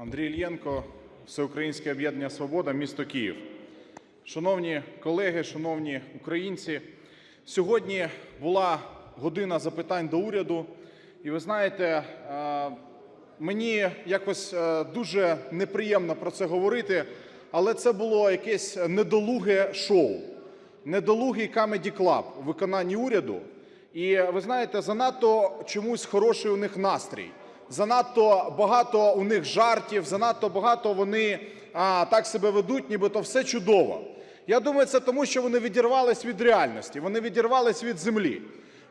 Андрій Ільєнко, Всеукраїнське об'єднання Свобода, місто Київ. Шановні колеги, шановні українці, сьогодні була година запитань до уряду, і ви знаєте, е, мені якось е, дуже неприємно про це говорити, але це було якесь недолуге шоу, недолугий Comedy Club у виконанні уряду. І ви знаєте, занадто чомусь хороший у них настрій. Занадто багато у них жартів, занадто багато вони а, так себе ведуть, нібито все чудово. Я думаю, це тому, що вони відірвались від реальності, вони відірвались від землі.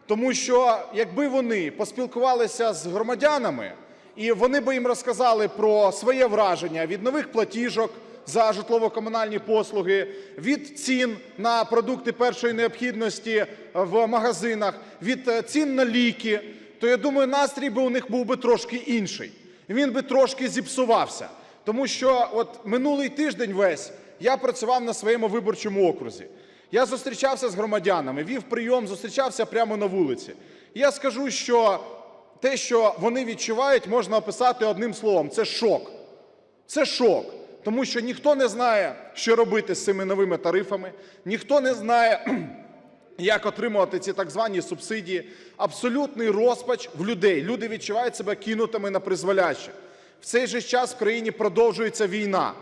Тому що якби вони поспілкувалися з громадянами, і вони би їм розказали про своє враження від нових платіжок за житлово-комунальні послуги, від цін на продукти першої необхідності в магазинах, від е, цін на ліки, то я думаю, настрій би у них був би трошки інший. Він би трошки зіпсувався. Тому що от минулий тиждень весь я працював на своєму виборчому окрузі. Я зустрічався з громадянами, вів прийом, зустрічався прямо на вулиці. Я скажу, що те, що вони відчувають, можна описати одним словом це шок. Це шок, тому що ніхто не знає, що робити з цими новими тарифами, ніхто не знає, як отримувати ці так звані субсидії. Абсолютний розпач в людей. Люди відчувають себе кинутими на призволяще. В цей же час в країні продовжується війна.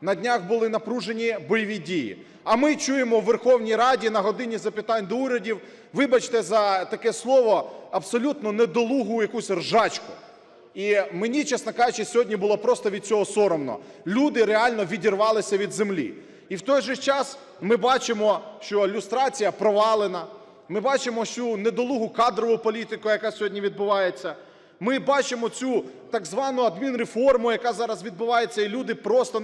На днях були напружені бойові дії. А ми чуємо в Верховній Раді на годині запитань до урядів, вибачте за таке слово, абсолютно недолугу якусь ржачку. І мені, чесно кажучи, сьогодні було просто від цього соромно. Люди реально відірвалися від землі. І в той же час ми бачимо, що люстрація провалена. Ми бачимо цю недолугу кадрову політику, яка сьогодні відбувається. Ми бачимо цю так звану адмінреформу, яка зараз відбувається, і люди просто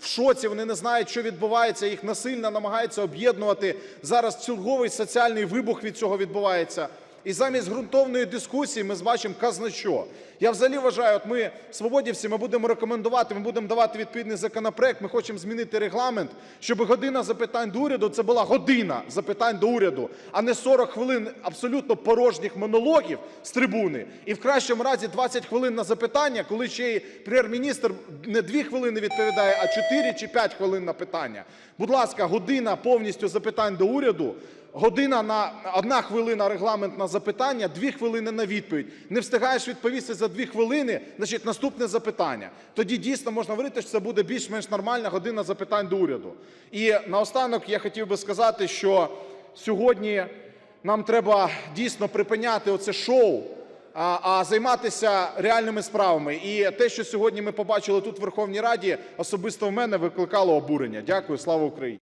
в шоці, вони не знають, що відбувається, їх насильно намагаються об'єднувати. Зараз черговий соціальний вибух від цього відбувається. І замість ґрунтовної дискусії ми бачимо казна що. Я взагалі вважаю, от ми, свободівці, ми будемо рекомендувати, ми будемо давати відповідний законопроект, ми хочемо змінити регламент, щоб година запитань до уряду це була година запитань до уряду, а не 40 хвилин абсолютно порожніх монологів з трибуни. І в кращому разі 20 хвилин на запитання, коли ще й прем'єр-міністр не 2 хвилини відповідає, а 4 чи 5 хвилин на питання. Будь ласка, година повністю запитань до уряду. Година на одна хвилина регламент на запитання, дві хвилини на відповідь. Не встигаєш відповісти за дві хвилини, значить наступне запитання. Тоді дійсно можна говорити, що це буде більш-менш нормальна година запитань до уряду. І наостанок я хотів би сказати, що сьогодні нам треба дійсно припиняти оце шоу, а, займатися реальними справами. І те, що сьогодні ми побачили тут в Верховній Раді, особисто в мене викликало обурення. Дякую, слава Україні.